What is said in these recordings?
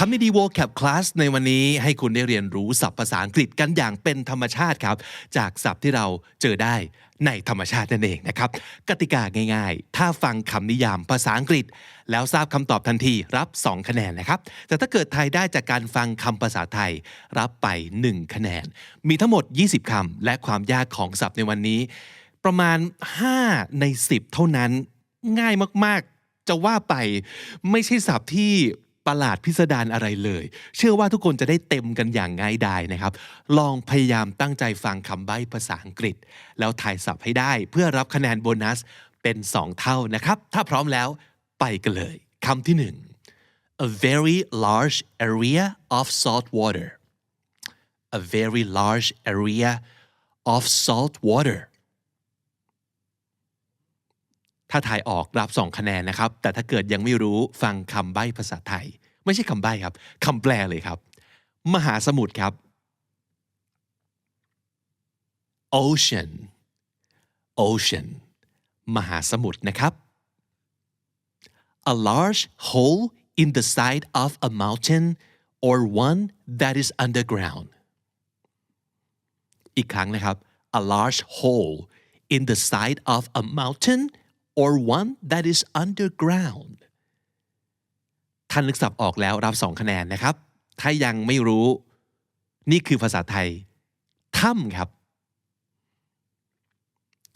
คำนี้ดี vocab class ในวันนี้ให้คุณได้เรียนรู้ศัพท์ภาษาอังกฤษกันอย่างเป็นธรรมชาติครับ จากศัพท์ที่เราเจอได้ในธรรมชาตินั่นเองนะครับ กติกาง่ายๆ ถ้าฟังคำนิยามภาษาอังกฤษ แล้วทราบคำตอบทันทีรับ 2 คะแนนนะครับ แต่ถ้าเกิดไทยได้จากการฟังคำภาษาไทยรับไป 1 คะแนน มีทั้งหมด 20คำและความยากของศัพท์ในวันนี้ ประมาณ 5 ใน 10 เท่านั้น ง่ายมากๆ จะว่าไปไม่ใช่ศัพท์ที่ ประหลาดพิสดารอะไรเลย เชื่อว่าทุกคนจะได้เต็มกันอย่างง่ายดายนะครับ ลองพยายามตั้งใจฟังคำใบ้ภาษาอังกฤษ แล้วถ่ายศัพท์ให้ได้เพื่อรับคะแนนโบนัสเป็น 2 เท่านะครับ ถ้าพร้อมแล้วไปกันเลยคำที่หนึ่ง a very large area of salt water a very large area of salt water ถ้าทายออกรับ 2 คะแนนนะครับ แต่ถ้าเกิดยังไม่รู้ฟังคำใบ้ภาษาไทย ไม่ใช่คำใบ้ครับคำแปลเลยครับ มหาสมุทรครับ ocean ocean มหาสมุทรนะครับ a large hole in the side of a mountain or one that is underground อีกครั้งนะครับ a large hole in the side of a mountain or one that is underground ท่านนึกศัพท์ออกแล้วรับ 2 คะแนนนะครับ ถ้ายังไม่รู้ นี่คือภาษาไทย ถ้ำครับ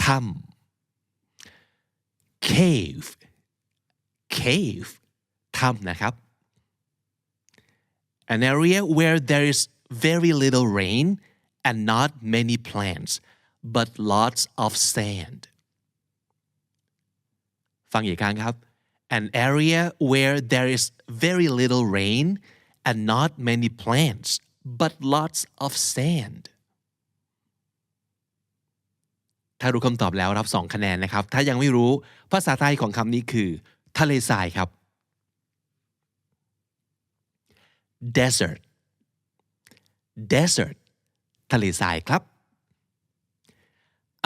ถ้ำ cave cave ถ้ำนะครับ an area where there is very little rain and not many plants but lots of sand ฟังอีกครั้งครับ an area where there is very little rain and not many plants but lots of sand ถ้ารู้คำตอบแล้วรับ 2 คะแนนนะครับ ถ้ายังไม่รู้ภาษาไทยของคำนี้คือ ทะเลทรายครับ desert desert ทะเลทรายครับ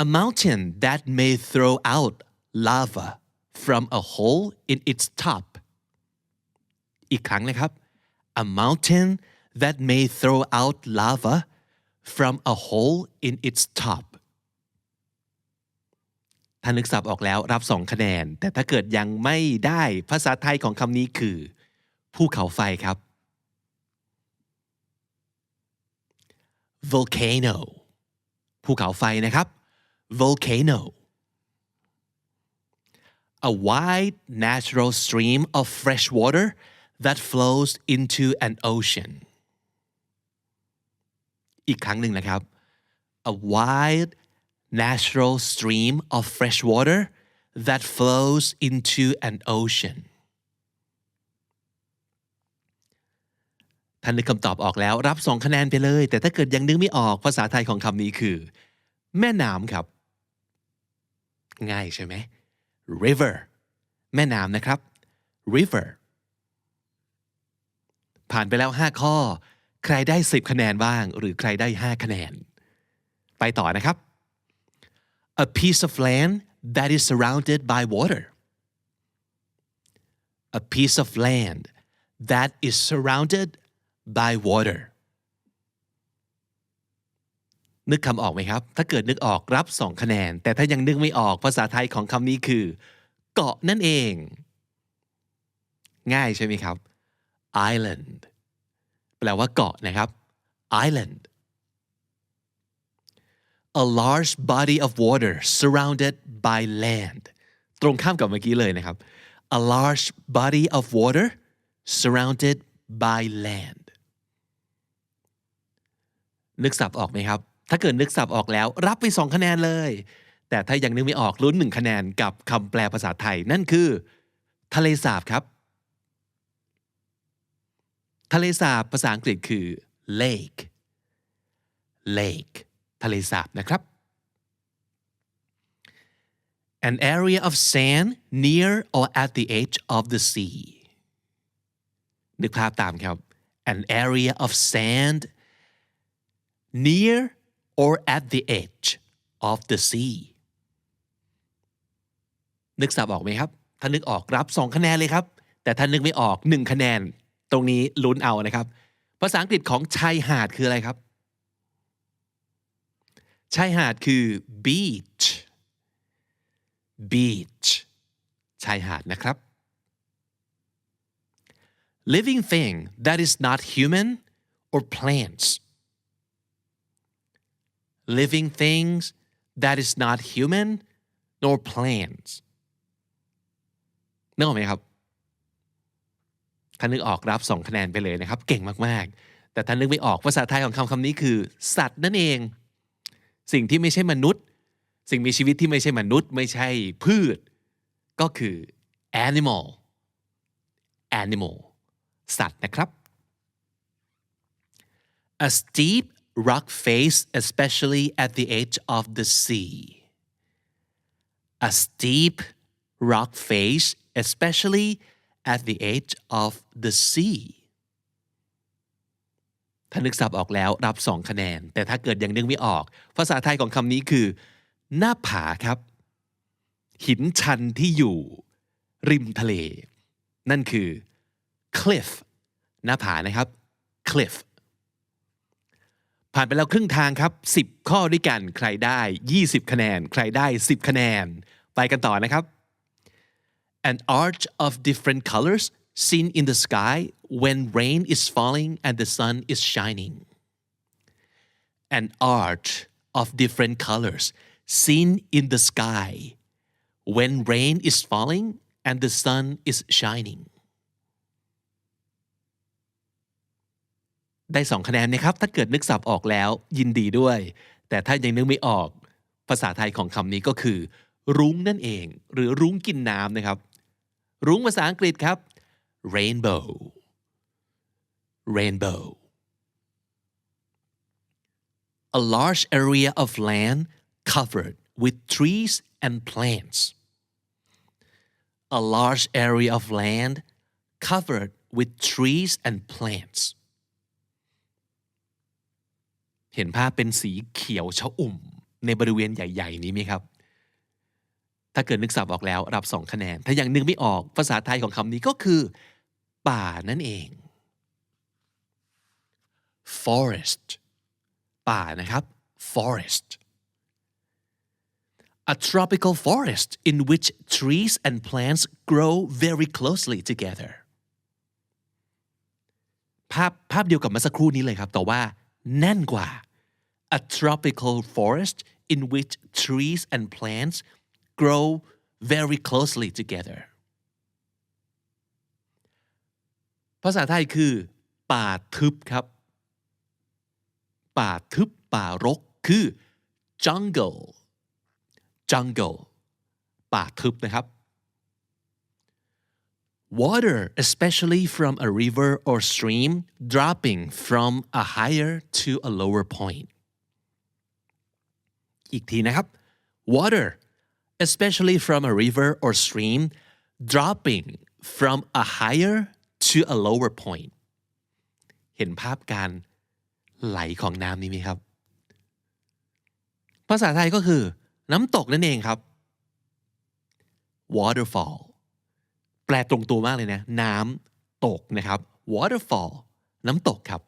a mountain that may throw out lava from a hole in its top อีกครั้งนะครับ a mountain that may throw out lava from a hole in its top ถ้านึกศัพท์ออกแล้วรับ 2 คะแนน แต่ถ้าเกิดยังไม่ได้ภาษาไทยของคำนี้คือภูเขาไฟครับ volcano ภูเขาไฟนะครับ volcano a wide natural stream of fresh water that flows into an ocean อีกครั้งหนึ่งนะครับ a wide natural stream of fresh water that flows into an ocean ท่านนึกคำตอบออกแล้วรับ2คะแนนไปเลย แต่ถ้าเกิดยังนึกไม่ออกภาษาไทยของคำนี้คือ แม่น้ำครับ ง่ายใช่ไหม river แม่น้ำนะครับ river ผ่านไปแล้ว 5 ข้อ ใครได้ 10 คะแนนบ้าง หรือใครได้ 5 คะแนน ไปต่อนะครับ a piece of land that is surrounded by water a piece of land that is surrounded by water นึกคำออกไหมครับ ถ้าเกิดนึกออกรับ 2 คะแนน แต่ถ้ายังนึกไม่ออกภาษาไทยของคำนี้คือ เกาะนั่นเอง ง่ายใช่ไหมครับ island แปลว่าเกาะนะครับ island a large body of water surrounded by land ตรงข้ามกับเมื่อกี้เลยนะครับ a large body of water surrounded by land นึกสับออกไหมครับ ถ้าเกิดนึกสับออกแล้ว รับไป2คะแนนเลย แต่ถ้ายังนึกไม่ออกลุ้น1คะแนนกับคำแปลภาษาไทย นั่นคือ ทะเลสาบครับ ทะเลสาบภาษาอังกฤษคือ lake lake ทะเลสาบนะครับ an area of sand near or at the edge of the sea นึกภาพตามครับ an area of sand near or at the edge of the sea นึกสับออกไหมครับ ถ้านึกออกรับ2คะแนนเลยครับ แต่ถ้านึกไม่ออก1คะแนน ตรงนี้ลุ้นเอานะครับ ภาษาอังกฤษของชายหาดคืออะไรครับ ชายหาดคือ beach beach ชายหาดนะครับ living thing that is not human or plants living things that is not human nor plants นึกออกไหมครับ ถ้านึกออกรับสองคะแนนไปเลยนะครับ เก่งมากๆ แต่ถ้านึกไม่ออกภาษาไทยของคำคำนี้คือ สัตว์นั่นเอง สิ่งที่ไม่ใช่มนุษย์ สิ่งมีชีวิตที่ไม่ใช่มนุษย์ ไม่ใช่พืช ก็คือ animal animal สัตว์นะครับ a steep rock face especially at the edge of the sea a steep rock face especially at the edge of the sea ถ้านึกสับออกแล้วรับสองคะแนน แต่ถ้าเกิดยังนึกไม่ออก ภาษาไทยของคำนี้คือ หน้าผาครับ หินชันที่อยู่ ริมทะเล นั่นคือ cliff หน้าผานะครับ cliff ผ่านไปแล้วครึ่งทางครับ 10 ข้อด้วยกันใครได้ 20 คะแนน ใครได้ 10 คะแนน ไปกันต่อนะครับ an arch of different colors seen in the sky when rain is falling and the sun is shining an arch of different colors seen in the sky when rain is falling and the sun is shining ได้สองคะแนนนะครับ ถ้าเกิดนึกสับออกแล้วยินดีด้วย แต่ถ้ายังนึกไม่ออกภาษาไทยของคำนี้ก็คือ รุ้งนั่นเอง หรือรุ้งกินน้ำนะครับ รุ้งภาษาอังกฤษครับ rainbow rainbow a large area of land covered with trees and plants a large area of land covered with trees and plants เห็นภาพเป็นสีเขียวชะอุ่ม ในบริเวณใหญ่ ๆ นี้ไหมครับ ถ้าเกิดนึกสับออกแล้วรับสองคะแนน ถ้ายังนึกไม่ออกภาษาไทยของคำนี้ก็คือ ป่านั่นเอง forest ป่านะครับ forest a tropical forest in which trees and plants grow very closely together ภาพภาพเดียวกับเมื่อสักครู่นี้เลยครับ แต่ว่าแน่นกว่า a tropical forest in which trees and plants grow very closely together ภาษาไทยคือ ป่าทึบครับ ป่าทึบ ป่ารก คือ jungle jungle ป่าทึบนะครับ water especially from a river or stream dropping from a higher to a lower point อีกทีนะครับ water especially from a river or stream dropping from a higher to a lower point เห็นภาพการไหลของน้ำนี้ไหมครับ ภาษาไทยก็คือ น้ำตกนั่นเองครับ waterfall แปลตรงตัวมากเลยนะ น้ำตกนะครับ waterfall น้ำตกครับ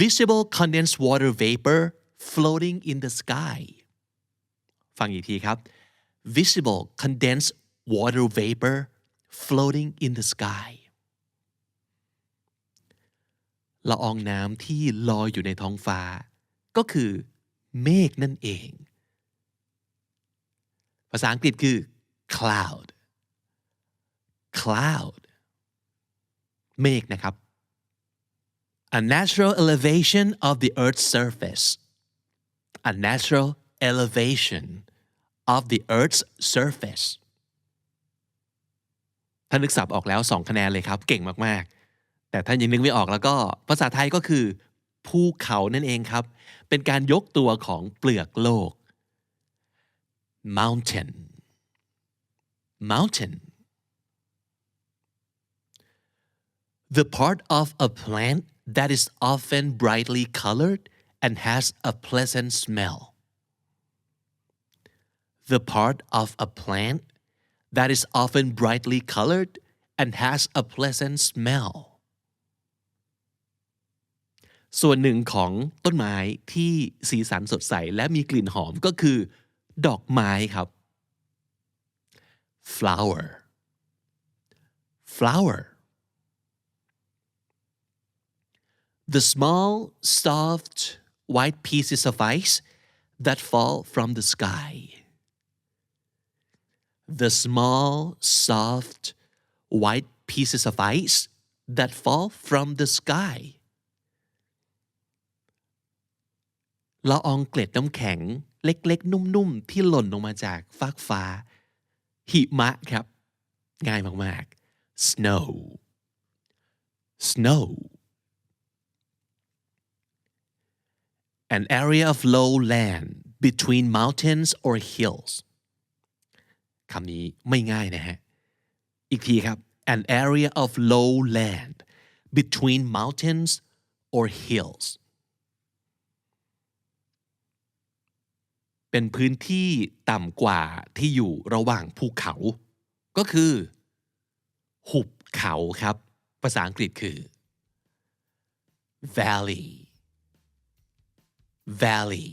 visible condensed water vapor floating in the sky ฟังอีกทีครับ visible condensed water vapor floating in the sky ละอองน้ำที่ลอยอยู่ในท้องฟ้า ก็คือเมฆนั่นเอง ภาษาอังกฤษคือ cloud cloud เมฆนะครับ a natural elevation of the earth's surface a natural elevation of the earth's surface ถ้านึกสับออกแล้ว 2 คะแนนเลยครับ เก่งมาก ๆ แต่ถ้ายังนึกไม่ออกแล้วก็ภาษาไทยก็คือ ภูเขานั่นเองครับ เป็นการยกตัวของเปลือกโลก mountain mountain the part of a plant that is often brightly colored and has a pleasant smell the part of a plant that is often brightly colored and has a pleasant smell ส่วนหนึ่งของต้นไม้ที่สีสันสดใสและมีกลิ่นหอมก็คือ ดอกไม้ครับ flower flower the small soft white pieces of ice that fall from the sky the small soft white pieces of ice that fall from the sky ละอองเกล็ดน้ำแข็งเล็กๆ นุ่มๆ ที่หล่นลงมาจากฟากฟ้า หิมะครับ ง่ายมากๆ snow snow an area of low land between mountains or hills คำนี้ไม่ง่ายนะฮะ อีกทีครับ an area of low land between mountains or hills เป็นพื้นที่ต่ำกว่าที่อยู่ระหว่างภูเขา ก็คือ หุบเขาครับ ภาษาอังกฤษคือ valley valley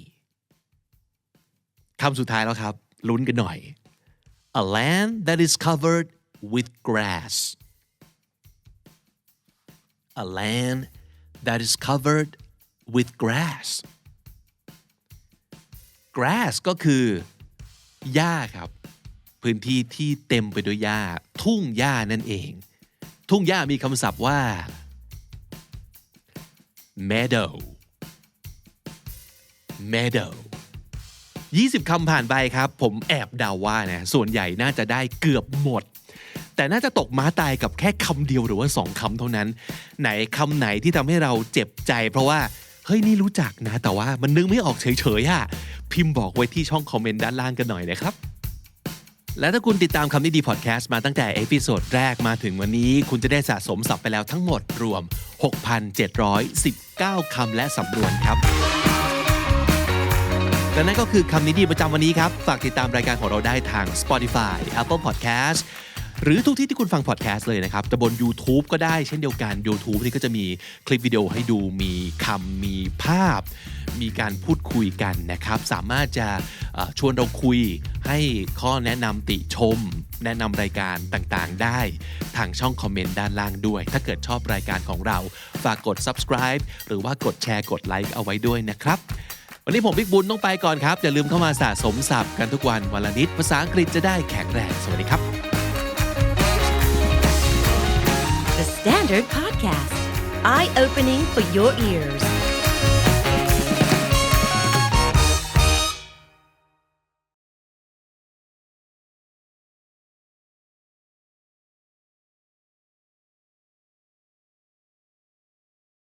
คำสุดท้ายแล้วครับ ลุ้นกันหน่อย a land that is covered with grass a land that is covered with grass grass ก็คือหญ้าครับ พื้นที่ที่เต็มไปด้วยหญ้า ทุ่งหญ้านั่นเอง ทุ่งหญ้ามีคำศัพท์ว่า meadow meadow 20คำผ่านไปครับ ผมแอบเดาว่านะส่วนใหญ่น่าจะได้เกือบหมด แต่น่าจะตกม้าตายกับแค่คำเดียวหรือว่าสองคำเท่านั้น ไหนคำไหนที่ทำให้เราเจ็บใจ เพราะว่าเฮ้ยนี่รู้จักนะ แต่ว่ามันนึกไม่ออกเฉยๆอะพิมพ์บอกไว้ที่ช่องคอมเมนต์ด้านล่างกันหน่อยนะครับและถ้าคุณติดตามคำนี้ดีพอดแคสต์มาตั้งแต่เอพิโซดแรกมาถึงวันนี้ คุณจะได้สะสมศัพท์ไปแล้วทั้งหมดรวม 6,719 คำและสำนวนครับ และนั่นก็คือคำนี้ดีประจำวันนี้ครับ ฝากติดตามรายการของเราได้ทาง Spotify Apple Podcast หรือทุกที่ที่คุณฟังพอดแคสต์เลยนะครับ แต่บน YouTube ก็ได้เช่นเดียวกัน YouTube นี่ก็จะมีคลิปวิดีโอให้ดู มีคำ มีภาพ มีการพูดคุยกันนะครับ สามารถจะชวนเราคุยให้ข้อแนะนำติชม แนะนำรายการต่างๆ ได้ทางช่องคอมเมนต์ด้านล่างด้วย ถ้าเกิดชอบรายการของเรา ฝากกด subscribe หรือว่ากดแชร์ กดไลค์เอาไว้ด้วยนะครับ วันนี้ผมบิ๊กบุญต้องไปก่อนครับ อย่าลืมเข้ามาสะสมศัพท์กันทุกวันวันละนิดภาษาอังกฤษจะได้แข็งแรงสวัสดีครับ The Standard Podcast, eye opening for your ears.